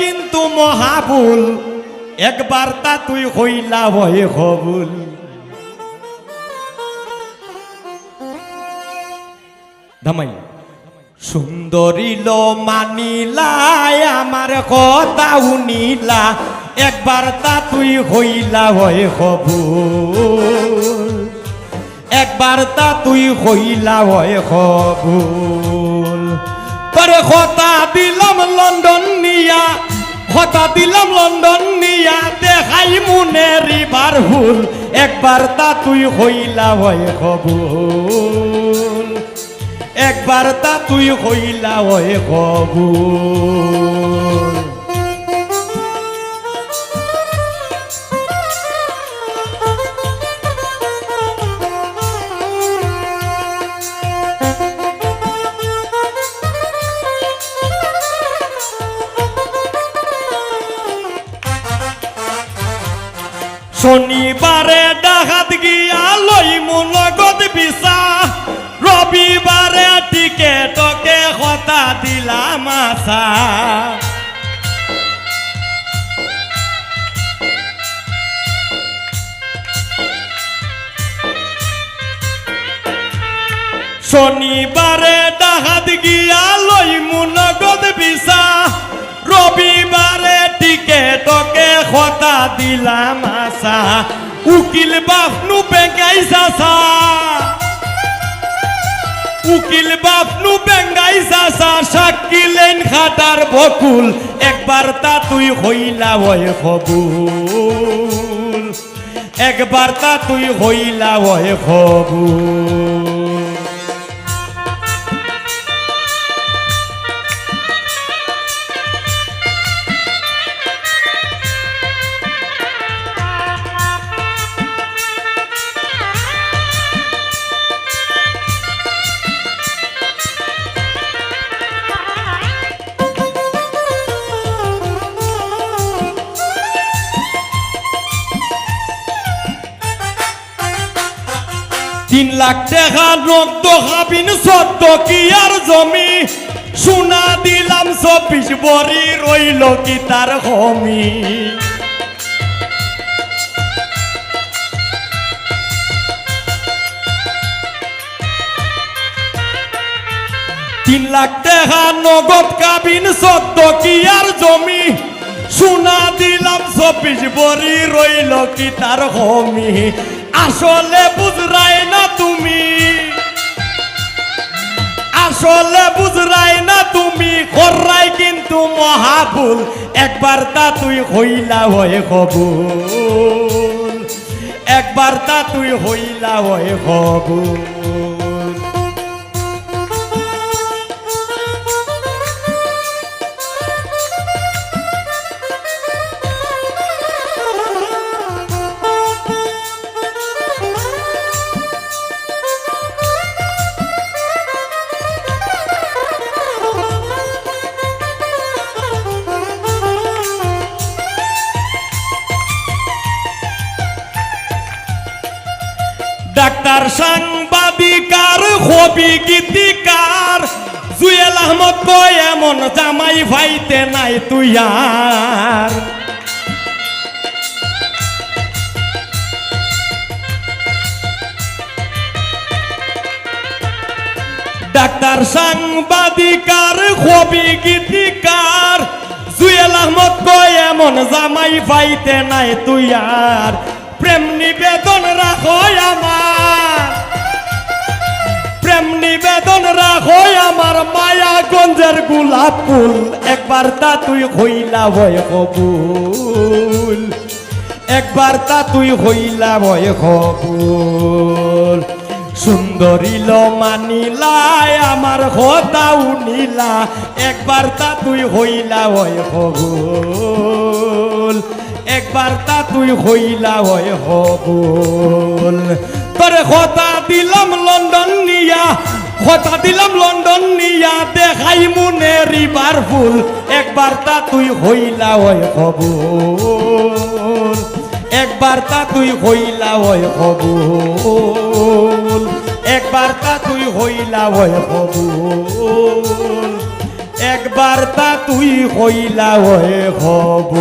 কিন্তু মহাবুল, একবার তা তুই হইলা হয়ে হবুল। ধামাই। সুন্দরীল মানিলাই আমার কথা উনিলা একবার তা তুই হইলা হয়ে হবুল। একবার তা তুই হইলা হয় কবুল পরে কথা নিয়া কথা দিলাম লন্ডন নিয়া, দেখাই মুনে রিবার হুল। একবার তা তুই হইলা হয় কবুল একবার তা তুই হইলা হয় কবুল শনিবারে ডাকাত গিয়া লইমু নগদ বিছা রবিবারে টিকেটকে কথা দিলাম আশা শনিবারে ডাকাত গিয়া লইমু নগদ বিছা রবিবারে টিকেটকে কথা দিলাম আশা উকিল বাপনু বেঙ্গাই চাচা উকিল বাপনু বেঙ্গাই চাচা সাক্ষী লেন খাটার বকুল, একবার তা তুই হইলা বয় খবুল। একবার তা তুই হইলা হয় কবুল তিন লাখ টাকা নগদ খাবিন সদ্য কি আর জমি? সোনা দিলাম চব্বিশ বড়ি রইল কি তার হমি? তিন লাখ টাকা নগদ কাবিন সদ্য কি আর জমি? সোনা দিলাম চব্বিশ বড়ি রইল কি তার হমি? আসলে বুঝরাই মহাভুল একবার তা তুই হইলা হয়ে কবুল। একবার তা তুই হইলা হয়ে কবুল। ডাক্তার সাংবাদিকার, হবি গীতিকার। জুয়েল আহমদ কয়, এমন জামাই ভাইতে নাই তুই আর। ডাক্তার, সাংবাদিকার, হবি গীতিকার। জুয়েল আহমদ কয়, এমন জামাই পাইতে নাই তুই আর। প্রেম নিবেদন রাখো আমার। প্রেম নিবেদন রাখো আমার মায়াগঞ্জের গোলাপ ফুল। একবার তা তুই হইলা ভয় কবুল। একবার তা তুই হইলা ভয় কবুল। সুন্দরীল মানিলাই আমার কথা উনিলা একবার তা তুই হইলা ভয় হবুল একবার তা তুই হইলা হয় হবুল। তোরে কথা দিলাম লন্ডন নিয়া কথা দিলাম লন্ডন নিয়া, দেখাই মুনে রিবার ফুল। একবার তা তুই হইলা হয় হবুল। একবার তা তুই হইলা হয় কবুল একবার তা তুই হইলা হয় কবুল একবার তা তুই হইলা হয়ে হব